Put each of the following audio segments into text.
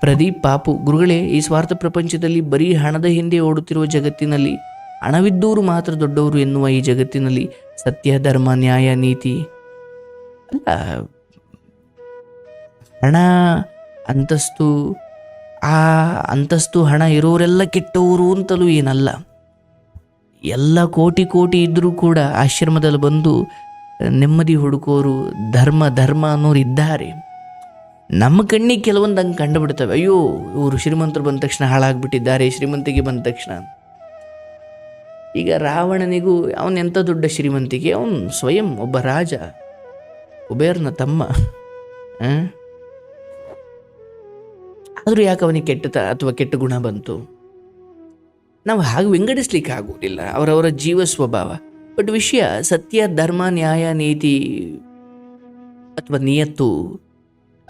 ಪ್ರದೀಪ್ ಪಾಪು, ಗುರುಗಳೇ, ಈ ಸ್ವಾರ್ಥ ಪ್ರಪಂಚದಲ್ಲಿ ಬರೀ ಹಣದ ಹಿಂದೆ ಓಡುತ್ತಿರುವ ಜಗತ್ತಿನಲ್ಲಿ ಹಣವಿದ್ದವರು ಮಾತ್ರ ದೊಡ್ಡವರು ಎನ್ನುವ ಈ ಜಗತ್ತಿನಲ್ಲಿ ಸತ್ಯ, ಧರ್ಮ, ನ್ಯಾಯ, ನೀತಿ ಅಲ್ಲ. ಹಣ, ಅಂತಸ್ತು, ಆ ಅಂತಸ್ತು ಹಣ ಇರೋರೆಲ್ಲ ಕೆಟ್ಟವರು ಅಂತಲೂ ಏನಲ್ಲ. ಎಲ್ಲ ಕೋಟಿ ಕೋಟಿ ಇದ್ದರೂ ಕೂಡ ಆಶ್ರಮದಲ್ಲಿ ಬಂದು ನೆಮ್ಮದಿ ಹುಡುಕೋರು, ಧರ್ಮ ಧರ್ಮ ಅನ್ನೋರು ಇದ್ದಾರೆ. ನಮ್ಮ ಕಣ್ಣಿಗೆ ಕೆಲವೊಂದು ಹಂಗೆ ಕಂಡುಬಿಡ್ತವೆ. ಅಯ್ಯೋ, ಇವರು ಶ್ರೀಮಂತರು ಬಂದ ತಕ್ಷಣ ಹಾಳಾಗ್ಬಿಟ್ಟಿದ್ದಾರೆ, ಶ್ರೀಮಂತಿಗೆ ಬಂದ ತಕ್ಷಣ. ಈಗ ರಾವಣನಿಗೂ ಅವನ ಎಂಥ ದೊಡ್ಡ ಶ್ರೀಮಂತಿಗೆ? ಅವನು ಸ್ವಯಂ ಒಬ್ಬ ರಾಜ, ಕುಬೇರ್ನ ತಮ್ಮ? ಆದರೂ ಯಾಕೆ ಅವನಿಗೆ ಕೆಟ್ಟ ಅಥವಾ ಕೆಟ್ಟ ಗುಣ ಬಂತು? ನಾವು ಹಾಗೆ ವಿಂಗಡಿಸ್ಲಿಕ್ಕೆ ಆಗೋದಿಲ್ಲ ಅವರವರ ಜೀವ ಸ್ವಭಾವ. ಬಟ್ ವಿಷಯ ಸತ್ಯ, ಧರ್ಮ, ನ್ಯಾಯ, ನೀತಿ ಅಥವಾ ನಿಯತ್ತು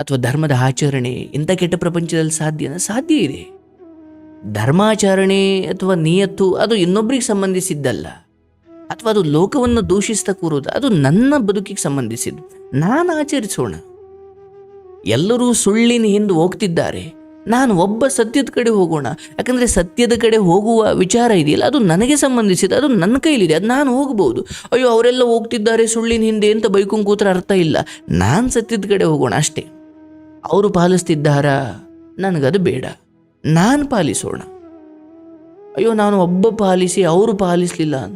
ಅಥವಾ ಧರ್ಮದ ಆಚರಣೆ ಇಂಥ ಕೆಟ್ಟ ಪ್ರಪಂಚದಲ್ಲಿ ಸಾಧ್ಯನ ಸಾಧ್ಯ ಇದೆ. ಧರ್ಮಾಚರಣೆ ಅಥವಾ ನಿಯತ್ತು ಅದು ಇನ್ನೊಬ್ಬರಿಗೆ ಸಂಬಂಧಿಸಿದ್ದಲ್ಲ. ಅಥವಾ ಅದು ಲೋಕವನ್ನು ದೂಷಿಸ್ತಾ ಕೂರೋದು ಅದು ನನ್ನ ಬದುಕಿಗೆ ಸಂಬಂಧಿಸಿದ್ದು. ನಾನು ಆಚರಿಸೋಣ. ಎಲ್ಲರೂ ಸುಳ್ಳಿನ ಹಿಂದೆ ಹೋಗ್ತಿದ್ದಾರೆ. ನಾನು ಒಬ್ಬ ಸತ್ಯದ ಕಡೆ ಹೋಗೋಣ. ಯಾಕಂದರೆ ಸತ್ಯದ ಕಡೆ ಹೋಗುವ ವಿಚಾರ ಇದೆಯಲ್ಲ, ಅದು ನನಗೆ ಸಂಬಂಧಿಸಿದ ಅದು ನನ್ನ ಕೈಲಿದೆ, ಅದು ನಾನು ಹೋಗ್ಬೋದು. ಅಯ್ಯೋ, ಅವರೆಲ್ಲ ಹೋಗ್ತಿದ್ದಾರೆ ಸುಳ್ಳಿನ ಹಿಂದೆ ಅಂತ ಬೈಕೊಂಡು ಕೂತ್ರ ಅರ್ಥ ಇಲ್ಲ. ನಾನು ಸತ್ಯದ ಕಡೆ ಹೋಗೋಣ ಅಷ್ಟೇ. ಅವರು ಪಾಲಿಸ್ತಿದ್ದಾರಾ? ನನಗದು ಬೇಡ. ನಾನು ಪಾಲಿಸೋಣ. ಅಯ್ಯೋ, ನಾನು ಒಬ್ಬ ಪಾಲಿಸಿ ಅವರು ಪಾಲಿಸಲಿಲ್ಲ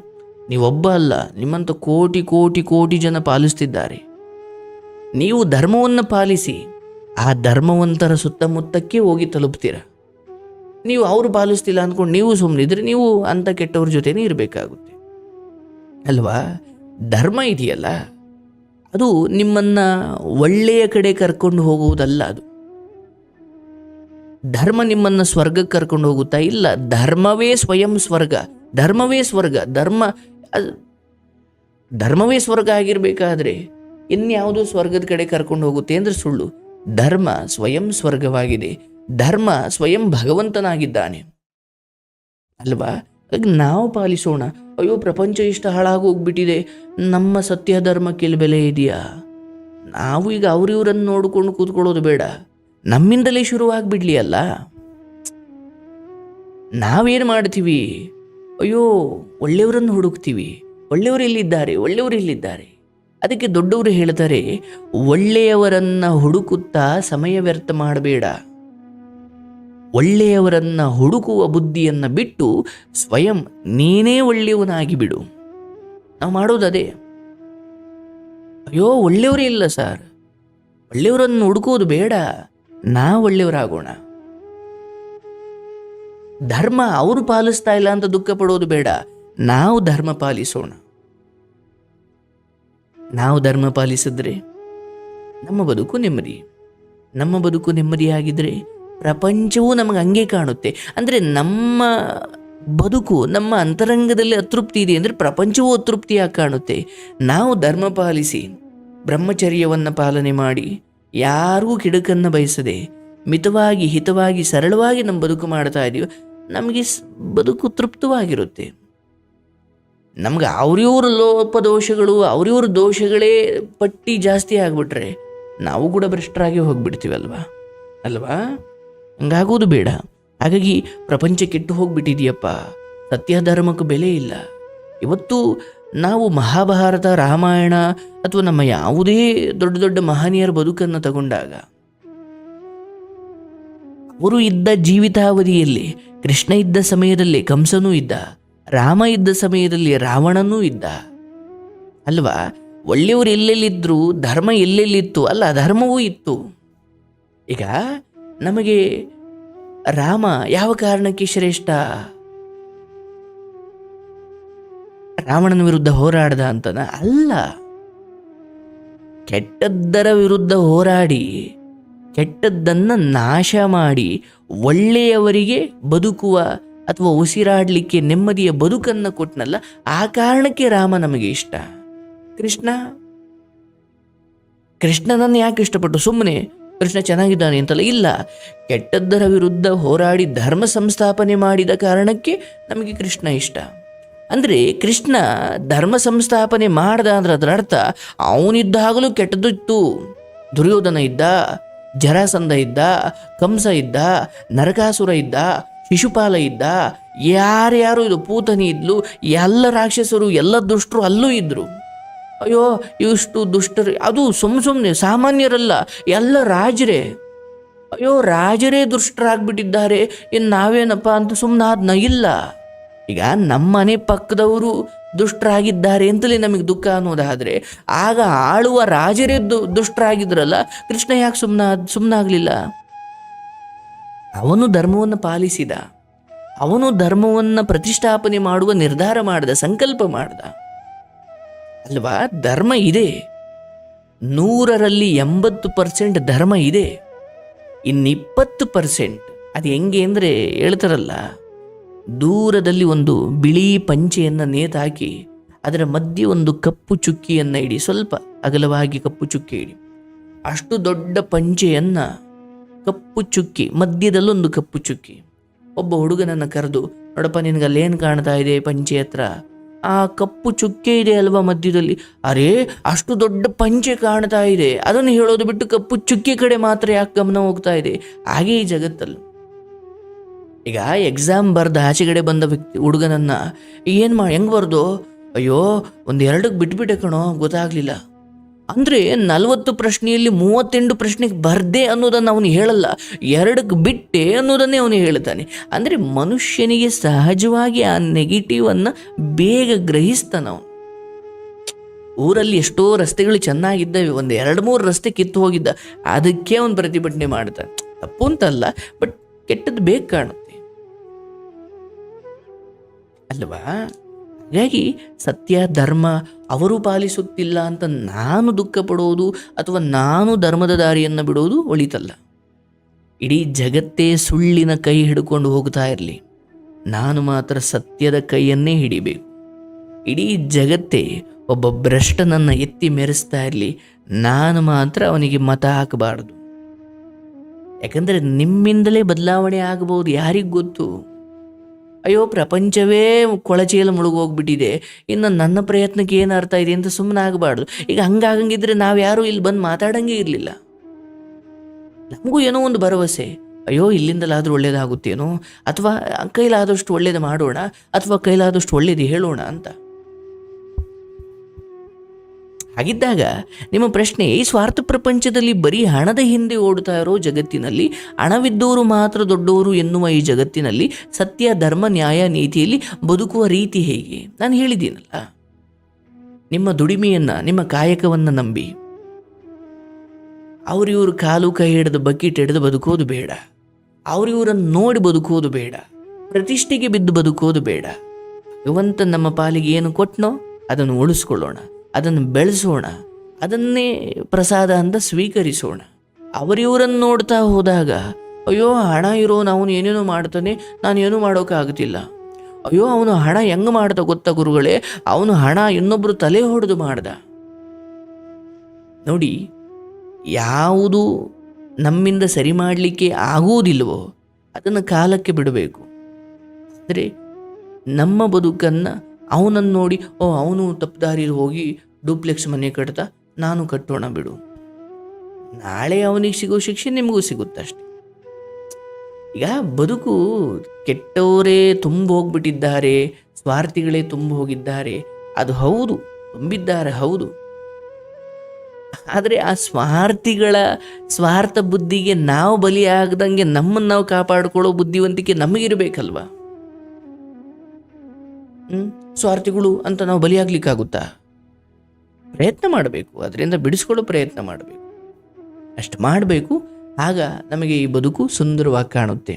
ನೀವೊಬ್ಬ ಅಲ್ಲ ನಿಮ್ಮಂಥ ಕೋಟಿ ಕೋಟಿ ಕೋಟಿ ಜನ ಪಾಲಿಸ್ತಿದ್ದಾರೆ. ನೀವು ಧರ್ಮವನ್ನು ಪಾಲಿಸಿ, ಆ ಧರ್ಮವಂತರ ಸುತ್ತಮುತ್ತಕ್ಕೆ ಹೋಗಿ ತಲುಪ್ತೀರ. ನೀವು ಅವರು ಪಾಲಿಸ್ತಿಲ್ಲ ಅಂದ್ಕೊಂಡು ನೀವು ಸುಮ್ಮನಿದ್ರೆ ನೀವು ಅಂಥ ಕೆಟ್ಟವ್ರ ಜೊತೆನೇ ಇರಬೇಕಾಗುತ್ತೆ. ಅಲ್ವಾ? ಧರ್ಮ ಇದೆಯಲ್ಲ? ಅದು ನಿಮ್ಮನ್ನ ಒಳ್ಳೆಯ ಕಡೆ ಕರ್ಕೊಂಡು ಹೋಗುವುದಲ್ಲ ಅದು. ಧರ್ಮ ನಿಮ್ಮನ್ನ ಸ್ವರ್ಗಕ್ಕೆ ಕರ್ಕೊಂಡು ಹೋಗುತ್ತಾ? ಇಲ್ಲ, ಧರ್ಮವೇ ಸ್ವಯಂ ಸ್ವರ್ಗ. ಧರ್ಮವೇ ಸ್ವರ್ಗ. ಧರ್ಮ ಧರ್ಮವೇ ಸ್ವರ್ಗ ಆಗಿರಬೇಕಾದ್ರೆ ಇನ್ಯಾವುದು ಸ್ವರ್ಗದ ಕಡೆ ಕರ್ಕೊಂಡು ಹೋಗುತ್ತೆ ಅಂದ್ರೆ ಸುಳ್ಳು. ಧರ್ಮ ಸ್ವಯಂ ಸ್ವರ್ಗವಾಗಿದೆ. ಧರ್ಮ ಸ್ವಯಂ ಭಗವಂತನಾಗಿದ್ದಾನೆ. ಅಲ್ವಾ? ನಾವು ಪಾಲಿಸೋಣ. ಅಯ್ಯೋ, ಪ್ರಪಂಚ ಇಷ್ಟು ಹಾಳಾಗಿ ಹೋಗ್ಬಿಟ್ಟಿದೆ. ನಮ್ಮ ಸತ್ಯ ಧರ್ಮಕ್ಕೆ ಇಲ್ಲಿ ಬೆಲೆ ಇದೆಯಾ? ನಾವು ಈಗ ಅವ್ರಿವ್ರನ್ನು ನೋಡಿಕೊಂಡು ಕೂತ್ಕೊಳ್ಳೋದು ಬೇಡ. ನಮ್ಮಿಂದಲೇ ಶುರುವಾಗ್ಬಿಡ್ಲಿ ಅಲ್ಲ? ನಾವೇನು ಮಾಡ್ತೀವಿ? ಅಯ್ಯೋ, ಒಳ್ಳೆಯವರನ್ನು ಹುಡುಕ್ತೀವಿ. ಒಳ್ಳೆಯವರು ಇಲ್ಲಿದ್ದಾರೆ ಒಳ್ಳೆಯವರು ಇಲ್ಲಿದ್ದಾರೆ ಅದಕ್ಕೆ ದೊಡ್ಡವರು ಹೇಳ್ತಾರೆ, ಒಳ್ಳೆಯವರನ್ನು ಹುಡುಕುತ್ತಾ ಸಮಯ ವ್ಯರ್ಥ ಮಾಡಬೇಡ. ಒಳ್ಳೆಯವರನ್ನ ಹುಡುಕುವ ಬುದ್ಧಿಯನ್ನು ಬಿಟ್ಟು ಸ್ವಯಂ ನೀನೇ ಒಳ್ಳೆಯವನಾಗಿ ಬಿಡು. ನಾವು ಮಾಡೋದು ಅದೇ. ಅಯ್ಯೋ, ಒಳ್ಳೆಯವರೇ ಇಲ್ಲ ಸರ್. ಒಳ್ಳೆಯವರನ್ನು ಹುಡುಕೋದು ಬೇಡ. ನಾ ಒಳ್ಳೆಯವರಾಗೋಣ. ಧರ್ಮ ಅವರು ಪಾಲಿಸ್ತಾ ಇಲ್ಲ ಅಂತ ದುಃಖ ಪಡೋದು ಬೇಡ. ನಾವು ಧರ್ಮ ಪಾಲಿಸೋಣ. ನಾವು ಧರ್ಮ ಪಾಲಿಸಿದ್ರೆ ನಮ್ಮ ಬದುಕು ನೆಮ್ಮದಿ. ನಮ್ಮ ಬದುಕು ನೆಮ್ಮದಿಯಾಗಿದ್ರೆ ಪ್ರಪಂಚವೂ ನಮಗೆ ಹಂಗೆ ಕಾಣುತ್ತೆ. ಅಂದರೆ ನಮ್ಮ ಬದುಕು, ನಮ್ಮ ಅಂತರಂಗದಲ್ಲಿ ಅತೃಪ್ತಿ ಇದೆ ಅಂದರೆ ಪ್ರಪಂಚವೂ ಅತೃಪ್ತಿಯಾಗಿ ಕಾಣುತ್ತೆ. ನಾವು ಧರ್ಮ ಪಾಲಿಸಿ, ಬ್ರಹ್ಮಚರ್ಯವನ್ನು ಪಾಲನೆ ಮಾಡಿ ಯಾರಿಗೂ ಕಿಡುಕನ್ನು ಬಯಸದೆ ಮಿತವಾಗಿ, ಹಿತವಾಗಿ, ಸರಳವಾಗಿ ನಮ್ಮ ಬದುಕು ಮಾಡ್ತಾ ಇದೀವಿ, ನಮಗೆ ಬದುಕು ತೃಪ್ತವಾಗಿರುತ್ತೆ. ನಮ್ಗೆ ಅವ್ರಿವ್ರ ಲೋಪದೋಷಗಳು ಅವ್ರಿವ್ರ ದೋಷಗಳೇ ಪಟ್ಟಿ ಜಾಸ್ತಿ ಆಗಿಬಿಟ್ರೆ ನಾವು ಕೂಡ ಭ್ರಷ್ಟರಾಗಿ ಹೋಗ್ಬಿಡ್ತೀವಲ್ವಾ? ಅಲ್ವಾ? ಹಂಗಾಗೋದು ಬೇಡ. ಹಾಗಾಗಿ ಪ್ರಪಂಚ ಕೆಟ್ಟು ಹೋಗ್ಬಿಟ್ಟಿದೆಯಪ್ಪ. ಸತ್ಯ ಧರ್ಮಕ್ಕೆ ಬೆಲೆ ಇಲ್ಲ. ಇವತ್ತು ನಾವು ಮಹಾಭಾರತ, ರಾಮಾಯಣ ಅಥವಾ ನಮ್ಮ ಯಾವುದೇ ದೊಡ್ಡ ದೊಡ್ಡ ಮಹನೀಯರ ಬದುಕನ್ನು ತಗೊಂಡಾಗ, ಅವರು ಇದ್ದ ಜೀವಿತಾವಧಿಯಲ್ಲಿ, ಕೃಷ್ಣ ಇದ್ದ ಸಮಯದಲ್ಲಿ, ಕಂಸನೂ ಇದ್ದ, ರಾಮ ಇದ್ದ ಸಮಯದಲ್ಲಿ, ರಾವಣನೂ ಇದ್ದ. ಅಲ್ವಾ? ಒಳ್ಳೆಯವರು ಎಲ್ಲೆಲ್ಲಿದ್ದರು ಧರ್ಮ ಎಲ್ಲೆಲ್ಲಿತ್ತು? ಅಲ್ಲ, ಧರ್ಮವೂ ಇತ್ತು. ಈಗ ನಮಗೆ ರಾಮ ಯಾವ ಕಾರಣಕ್ಕೆ ಶ್ರೇಷ್ಠ? ರಾವಣನ ವಿರುದ್ಧ ಹೋರಾಡ್ದ ಅಂತನ ಅಲ್ಲ. ಕೆಟ್ಟದ್ದರ ವಿರುದ್ಧ ಹೋರಾಡಿ, ಕೆಟ್ಟದ್ದನ್ನ ನಾಶ ಮಾಡಿ, ಒಳ್ಳೆಯವರಿಗೆ ಬದುಕುವ ಅಥವಾ ಉಸಿರಾಡಲಿಕ್ಕೆ ನೆಮ್ಮದಿಯ ಬದುಕನ್ನು ಕೊಟ್ಟನಲ್ಲ ಆ ಕಾರಣಕ್ಕೆ ರಾಮ ನಮಗೆ ಇಷ್ಟ. ಕೃಷ್ಣ? ಕೃಷ್ಣನನ್ನು ಯಾಕೆ ಇಷ್ಟಪಟ್ಟು ಸುಮ್ಮನೆ ಕೃಷ್ಣ ಚೆನ್ನಾಗಿದ್ದಾನೆ ಅಂತಲ್ಲ? ಇಲ್ಲ. ಕೆಟ್ಟದ್ದರ ವಿರುದ್ಧ ಹೋರಾಡಿ ಧರ್ಮ ಸಂಸ್ಥಾಪನೆ ಮಾಡಿದ ಕಾರಣಕ್ಕೆ ನಮಗೆ ಕೃಷ್ಣ ಇಷ್ಟ. ಅಂದರೆ ಕೃಷ್ಣ ಧರ್ಮ ಸಂಸ್ಥಾಪನೆ ಮಾಡ್ದ ಅಂದ್ರೆ ಅದರ ಅರ್ಥ ಅವನಿದ್ದಾಗಲೂ ಕೆಟ್ಟದ್ದು ಇತ್ತು. ದುರ್ಯೋಧನ ಇದ್ದ, ಜರಾಸಂಧ ಇದ್ದ, ಕಂಸ ಇದ್ದ, ನರಕಾಸುರ ಇದ್ದ, ಶಿಶುಪಾಲ ಇದ್ದ, ಯಾರ್ಯಾರು ಇದು ಪೂತನಿ ಇದ್ಲು, ಎಲ್ಲ ರಾಕ್ಷಸರು, ಎಲ್ಲ ದುಷ್ಟರು ಅಲ್ಲೂ ಇದ್ರು. ಅಯ್ಯೋ, ಇಷ್ಟು ದುಷ್ಟರು. ಅದು ಸುಮ್ಮ ಸುಮ್ಮನೆ ಸಾಮಾನ್ಯರಲ್ಲ, ಎಲ್ಲ ರಾಜರೇ. ಅಯ್ಯೋ, ರಾಜರೇ ದುಷ್ಟರಾಗ್ಬಿಟ್ಟಿದ್ದಾರೆ. ಇನ್ನು ನಾವೇನಪ್ಪ ಅಂತ ಸುಮ್ಮನಾದ್ನ ಇಲ್ಲ. ಈಗ ನಮ್ಮನೆ ಪಕ್ಕದವರು ದುಷ್ಟರಾಗಿದ್ದಾರೆ ಅಂತಲೇ ನಮಗೆ ದುಃಖ ಅನ್ನೋದಾದರೆ, ಆಗ ಆಳುವ ರಾಜರೇ ದು, ದುಷ್ಟರಾಗಿದ್ರಲ್ಲ, ಕೃಷ್ಣ ಯಾಕೆ ಸುಮ್ಮನ ಸುಮ್ಮನಾಗಲಿಲ್ಲ ಅವನು ಧರ್ಮವನ್ನು ಪಾಲಿಸಿದ. ಅವನು ಧರ್ಮವನ್ನು ಪ್ರತಿಷ್ಠಾಪನೆ ಮಾಡುವ ನಿರ್ಧಾರ ಮಾಡಿದ, ಸಂಕಲ್ಪ ಮಾಡ್ದ. ಅಲ್ವಾ? ಧರ್ಮ ಇದೆ. ನೂರರಲ್ಲಿ ಎಂಬತ್ತು ಪರ್ಸೆಂಟ್ ಧರ್ಮ ಇದೆ. ಇನ್ನಿಪ್ಪತ್ತು ಪರ್ಸೆಂಟ್ ಅದು ಹೆಂಗೆ ಅಂದರೆ ಹೇಳ್ತಾರಲ್ಲ, ದೂರದಲ್ಲಿ ಒಂದು ಬಿಳಿ ಪಂಚೆಯನ್ನು ನೇತಾಕಿ ಅದರ ಮಧ್ಯೆ ಒಂದು ಕಪ್ಪು ಚುಕ್ಕಿಯನ್ನು ಇಡಿ, ಸ್ವಲ್ಪ ಅಗಲವಾಗಿ ಕಪ್ಪು ಚುಕ್ಕಿ ಇಡಿ. ಅಷ್ಟು ದೊಡ್ಡ ಪಂಚೆಯನ್ನು ಕಪ್ಪು ಚುಕ್ಕಿ ಮಧ್ಯದಲ್ಲೊಂದು ಕಪ್ಪು ಚುಕ್ಕಿ. ಒಬ್ಬ ಹುಡುಗನನ್ನು ಕರೆದು, ನೋಡಪ್ಪ ನಿನಗೆ ಅಲ್ಲೇನು ಕಾಣ್ತಾ ಇದೆ ಪಂಚೆ ಹತ್ರ? ಆ ಕಪ್ಪು ಚುಕ್ಕೆ ಇದೆ ಅಲ್ವಾ ಮಧ್ಯದಲ್ಲಿ? ಅರೇ, ಅಷ್ಟು ದೊಡ್ಡ ಪಂಚೆ ಕಾಣ್ತಾ ಇದೆ. ಅದನ್ನು ಹೇಳೋದು ಬಿಟ್ಟು ಕಪ್ಪು ಚುಕ್ಕೆ ಕಡೆ ಮಾತ್ರ ಯಾಕೆ ಗಮನ ಹೋಗ್ತಾ ಇದೆ? ಹಾಗೆ ಈ ಜಗತ್ತಲ್ಲಿ. ಈಗ ಎಕ್ಸಾಮ್ ಬರ್ದ ಆಚೆಗಡೆ ಬಂದ ವ್ಯಕ್ತಿ, ಹುಡುಗನನ್ನ, ಏನು ಮಾ, ಹೆಂಗೆ ಬರ್ದು? ಅಯ್ಯೋ ಒಂದು ಎರಡಕ್ಕೆ ಬಿಟ್ಬಿಟ್ಟೆ ಕಣೋ, ಗೊತ್ತಾಗ್ಲಿಲ್ಲ. ಅಂದರೆ ನಲವತ್ತು ಪ್ರಶ್ನೆಯಲ್ಲಿ ಮೂವತ್ತೆಂಟು ಪ್ರಶ್ನೆಗೆ ಬರ್ದೆ ಅನ್ನೋದನ್ನು ಅವನು ಹೇಳಲ್ಲ. ಎರಡಕ್ಕೆ ಬಿಟ್ಟೆ ಅನ್ನೋದನ್ನೇ ಅವನು ಹೇಳ್ತಾನೆ. ಅಂದರೆ ಮನುಷ್ಯನಿಗೆ ಸಹಜವಾಗಿ ಆ ನೆಗೆಟಿವನ್ನು ಬೇಗ ಗ್ರಹಿಸ್ತಾನ ಅವನು. ಊರಲ್ಲಿ ಎಷ್ಟೋ ರಸ್ತೆಗಳು ಚೆನ್ನಾಗಿದ್ದಾವೆ. ಒಂದು ಎರಡು ಮೂರು ರಸ್ತೆ ಕಿತ್ತು ಹೋಗಿದ್ದ. ಅದಕ್ಕೆ ಅವನು ಪ್ರತಿಭಟನೆ ಮಾಡ್ತಾನೆ. ತಪ್ಪು ಅಂತಲ್ಲ ಬಟ್ ಕೆಟ್ಟದ್ದು ಬೇಗ ಕಾಣುತ್ತೆ. ಅಲ್ವಾ? ಹಾಗಾಗಿ ಸತ್ಯ, ಧರ್ಮ ಅವರು ಪಾಲಿಸುತ್ತಿಲ್ಲ ಅಂತ ನಾನು ದುಃಖ ಪಡೋದು ಅಥವಾ ನಾನು ಧರ್ಮದ ದಾರಿಯನ್ನು ಬಿಡೋದು ಒಳಿತಲ್ಲ. ಇಡೀ ಜಗತ್ತೇ ಸುಳ್ಳಿನ ಕೈ ಹಿಡ್ಕೊಂಡು ಹೋಗ್ತಾ ಇರಲಿ. ನಾನು ಮಾತ್ರ ಸತ್ಯದ ಕೈಯನ್ನೇ ಹಿಡಿಬೇಕು. ಇಡೀ ಜಗತ್ತೇ ಒಬ್ಬ ಭ್ರಷ್ಟನನ್ನು ಎತ್ತಿ ಮೆರೆಸ್ತಾ ಇರಲಿ. ನಾನು ಮಾತ್ರ ಅವನಿಗೆ ಮತ ಹಾಕಬಾರ್ದು. ಯಾಕಂದರೆ ನಿಮ್ಮಿಂದಲೇ ಬದಲಾವಣೆ ಆಗಬಹುದು ಯಾರಿಗೂ ಗೊತ್ತು? ಅಯ್ಯೋ, ಪ್ರಪಂಚವೇ ಕೊಳಚೆಯಲ್ಲಿ ಮುಳುಗೋಗ್ಬಿಟ್ಟಿದೆ. ಇನ್ನು ನನ್ನ ಪ್ರಯತ್ನಕ್ಕೆ ಏನು ಅರ್ಥ ಇದೆ ಅಂತ ಸುಮ್ಮನೆ ಆಗಬಾರ್ದು. ಈಗ ಹಂಗಾಗಂಗಿದ್ರೆ ನಾವು ಯಾರೂ ಇಲ್ಲಿ ಬಂದು ಮಾತಾಡಂಗೆ ಇರಲಿಲ್ಲ. ನಮಗೂ ಏನೋ ಒಂದು ಭರವಸೆ. ಅಯ್ಯೋ, ಇಲ್ಲಿಂದಲಾದರೂ ಒಳ್ಳೇದಾಗುತ್ತೇನೋ? ಅಥವಾ ಕೈಲಾದಷ್ಟು ಒಳ್ಳೇದು ಮಾಡೋಣ, ಅಥವಾ ಕೈಲಾದಷ್ಟು ಒಳ್ಳೇದು ಹೇಳೋಣ ಅಂತ. ಹಾಗಿದ್ದಾಗ ನಿಮ್ಮ ಪ್ರಶ್ನೆ, ಈ ಸ್ವಾರ್ಥ ಪ್ರಪಂಚದಲ್ಲಿ ಬರೀ ಹಣದ ಹಿಂದೆ ಓಡುತ್ತಾ ಇರೋ ಜಗತ್ತಿನಲ್ಲಿ ಹಣವಿದ್ದವರು ಮಾತ್ರ ದೊಡ್ಡವರು ಎನ್ನುವ ಈ ಜಗತ್ತಿನಲ್ಲಿ ಸತ್ಯ, ಧರ್ಮ, ನ್ಯಾಯ, ನೀತಿಯಲ್ಲಿ ಬದುಕುವ ರೀತಿ ಹೇಗೆ? ನಾನು ಹೇಳಿದ್ದೀನಲ್ಲ. ನಿಮ್ಮ ದುಡಿಮೆಯನ್ನು, ನಿಮ್ಮ ಕಾಯಕವನ್ನು ನಂಬಿ. ಅವರಿವರು ಕಾಲು ಕೈ ಹಿಡಿದು ಬಕೆಟ್ ಹಿಡಿದು ಬದುಕೋದು ಬೇಡ. ಅವರಿವರನ್ನು ನೋಡಿ ಬದುಕೋದು ಬೇಡ. ಪ್ರತಿಷ್ಠೆಗೆ ಬಿದ್ದು ಬದುಕೋದು ಬೇಡ. ಭಗವಂತ ನಮ್ಮ ಪಾಲಿಗೆ ಏನು ಕೊಟ್ಟನೋ ಅದನ್ನು ಉಳಿಸ್ಕೊಳ್ಳೋಣ. ಅದನ್ನು ಬೆಳೆಸೋಣ, ಅದನ್ನೇ ಪ್ರಸಾದ ಅಂತ ಸ್ವೀಕರಿಸೋಣ. ಅವರಿವರನ್ನು ನೋಡ್ತಾ ಹೋದಾಗ, ಅಯ್ಯೋ, ಹಣ ಇರೋ ಅವನು ಏನೇನೋ ಮಾಡ್ತಾನೆ, ನಾನು ಏನೂ ಮಾಡೋಕ್ಕಾಗ್ತಿಲ್ಲ ಅಯ್ಯೋ, ಅವನು ಹಣ ಹೆಂಗೆ ಮಾಡ್ದ ಗೊತ್ತಾ ಗುರುಗಳೇ? ಅವನು ಹಣ ಇನ್ನೊಬ್ಬರು ತಲೆ ಹೊಡೆದು ಮಾಡ್ದ. ನೋಡಿ, ಯಾವುದು ನಮ್ಮಿಂದ ಸರಿ ಮಾಡಲಿಕ್ಕೆ ಆಗುವುದಿಲ್ಲವೋ, ಅದನ್ನು ಕಾಲಕ್ಕೆ ಬಿಡಬೇಕು. ಅಂದರೆ ನಮ್ಮ ಬದುಕನ್ನು ಅವನನ್ನು ನೋಡಿ, ಓ, ಅವನು ತಪ್ಪದಾರಿಲಿ ಹೋಗಿ ಡೂಪ್ಲೆಕ್ಸ್ ಮನೆ ಕಟ್ತಾ ನಾನು ಕಟ್ಟೋಣ ಬಿಡು. ನಾಳೆ ಅವನಿಗೆ ಸಿಗೋ ಶಿಕ್ಷೆ ನಿಮಗೂ ಸಿಗುತ್ತಷ್ಟೆ ಈಗ ಬದುಕು ಕೆಟ್ಟವರೇ ತುಂಬ ಹೋಗ್ಬಿಟ್ಟಿದ್ದಾರೆ, ಸ್ವಾರ್ಥಿಗಳೇ ತುಂಬ ಹೋಗಿದ್ದಾರೆ. ಅದು ಹೌದು, ತುಂಬಿದ್ದಾರೆ, ಹೌದು. ಆದರೆ ಆ ಸ್ವಾರ್ಥಿಗಳ, ಸ್ವಾರ್ಥ ಬುದ್ಧಿಗೆ ನಾವು ಬಲಿಯಾಗದಂಗೆ ನಮ್ಮನ್ನು ನಾವು ಕಾಪಾಡಿಕೊಳ್ಳೋ ಬುದ್ಧಿವಂತಿಕೆ ನಮಗಿರಬೇಕಲ್ವಾ? ಸ್ವಾರ್ಥಿಗಳು ಅಂತ ನಾವು ಬಲಿಯಾಗ್ಲಿಕ್ಕಾಗುತ್ತಾ? ಪ್ರಯತ್ನ ಮಾಡಬೇಕು, ಅದರಿಂದ ಬಿಡಿಸ್ಕೊಳ್ಳೋ ಪ್ರಯತ್ನ ಮಾಡಬೇಕು. ಅಷ್ಟು ಮಾಡಬೇಕು, ಆಗ ನಮಗೆ ಈ ಬದುಕು ಸುಂದರವಾಗಿ ಕಾಣುತ್ತೆ.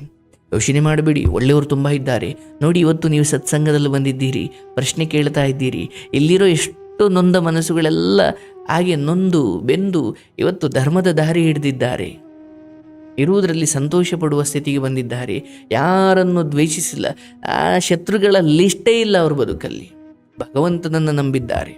ಯೋಚನೆ ಮಾಡಬೇಡಿ ಒಳ್ಳೆಯವರು ತುಂಬ ಇದ್ದಾರೆ. ನೋಡಿ, ಇವತ್ತು ನೀವು ಸತ್ಸಂಗದಲ್ಲಿ ಬಂದಿದ್ದೀರಿ, ಪ್ರಶ್ನೆ ಕೇಳ್ತಾ ಇದ್ದೀರಿ, ಇಲ್ಲಿರೋ ಎಷ್ಟು ನೊಂದ ಮನಸ್ಸುಗಳೆಲ್ಲ ಹಾಗೆ ನೊಂದು, ಬೆಂದು, ಇವತ್ತು ಧರ್ಮದ ದಾರಿ ಹಿಡಿದಿದ್ದಾರೆ. ಇರುವುದರಲ್ಲಿ ಸಂತೋಷ ಪಡುವ ಸ್ಥಿತಿಗೆ ಬಂದಿದ್ದಾರೆ. ಯಾರನ್ನು ದ್ವೇಷಿಸಿಲ್ಲ. ಆ ಶತ್ರುಗಳ ಲಿಸ್ಟೇ ಇಲ್ಲ ಅವ್ರ ಬದುಕಲ್ಲಿ. ಭಗವಂತನನ್ನು ನಂಬಿದ್ದಾರೆ.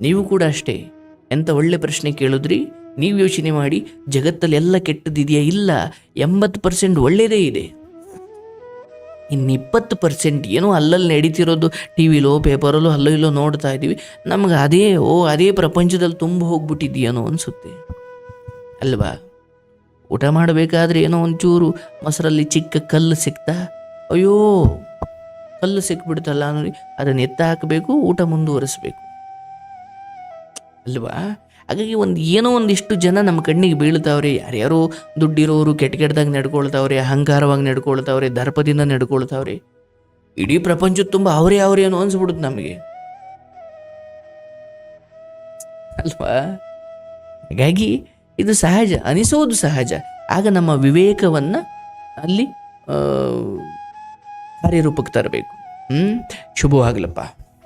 ನೀವು ಕೂಡ ಅಷ್ಟೇ. ಎಂಥ ಒಳ್ಳೆ ಪ್ರಶ್ನೆ ಕೇಳಿದ್ರಿ? ನೀವು ಯೋಚನೆ ಮಾಡಿ. ಜಗತ್ತಲ್ಲಿ ಎಲ್ಲ ಕೆಟ್ಟದಿದೆಯಾ? ಇಲ್ಲ. ಎಂಬತ್ತು ಪರ್ಸೆಂಟ್ ಒಳ್ಳೆಯದೇ ಇದೆ. ಇನ್ನು ಇಪ್ಪತ್ತು ಪರ್ಸೆಂಟ್ ಏನೋ ಅಲ್ಲಲ್ಲಿ ನಡೀತಿರೋದು. ಟಿ ವಿಲೋ ಪೇಪರಲ್ಲೋ, ಅಲ್ಲೋ ಇಲ್ಲೋ ನೋಡ್ತಾ ಇದ್ದೀವಿ. ನಮ್ಗೆ ಅದೇ, ಓ, ಅದೇ ಪ್ರಪಂಚದಲ್ಲಿ ತುಂಬ ಹೋಗ್ಬಿಟ್ಟಿದೆಯೇನೋ ಅನಿಸುತ್ತೆ. ಅಲ್ವಾ? ಊಟ ಮಾಡಬೇಕಾದ್ರೆ ಏನೋ ಒಂಚೂರು ಮೊಸರಲ್ಲಿ ಚಿಕ್ಕ ಕಲ್ಲು ಸಿಕ್ತಾ? ಅಯ್ಯೋ, ಕಲ್ಲು ಸಿಕ್ಬಿಡ್ತಲ್ಲ ನೋಡಿ. ಅದನ್ನು ಎತ್ತ ಹಾಕಬೇಕು, ಊಟ ಮುಂದುವರಿಸ್ಬೇಕು. ಅಲ್ವಾ? ಹಾಗಾಗಿ ಒಂದು ಏನೋ ಒಂದಿಷ್ಟು ಜನ ನಮ್ಮ ಕಣ್ಣಿಗೆ ಬೀಳ್ತಾವ್ರೆ. ಯಾರ್ಯಾರೋ ದುಡ್ಡಿರೋರು ಕೆಟ್ಟ ಕೆಟ್ಟದಾಗ ನಡ್ಕೊಳ್ತಾವ್ರೆ, ಅಹಂಕಾರವಾಗಿ ನಡ್ಕೊಳ್ತಾವ್ರೆ, ದರ್ಪದಿಂದ ನಡ್ಕೊಳ್ತಾವ್ರೆ. ಇಡೀ ಪ್ರಪಂಚದ ತುಂಬ ಅವರೇ ಅವರೇ ಏನೋ ಅನ್ಸ್ಬಿಡುತ್ತೆ ನಮಗೆ. ಅಲ್ವಾ? ಹಾಗಾಗಿ ಇದು ಸಹಜ ಅನಿಸೋದು ಸಹಜ. ಆಗ ನಮ್ಮ ವಿವೇಕವನ್ನು ಅಲ್ಲಿ ಕಾರ್ಯರೂಪಕ್ಕೆ ತರಬೇಕು. ಹ್ಞೂ ಶುಭವಾಗಲಪ್ಪ.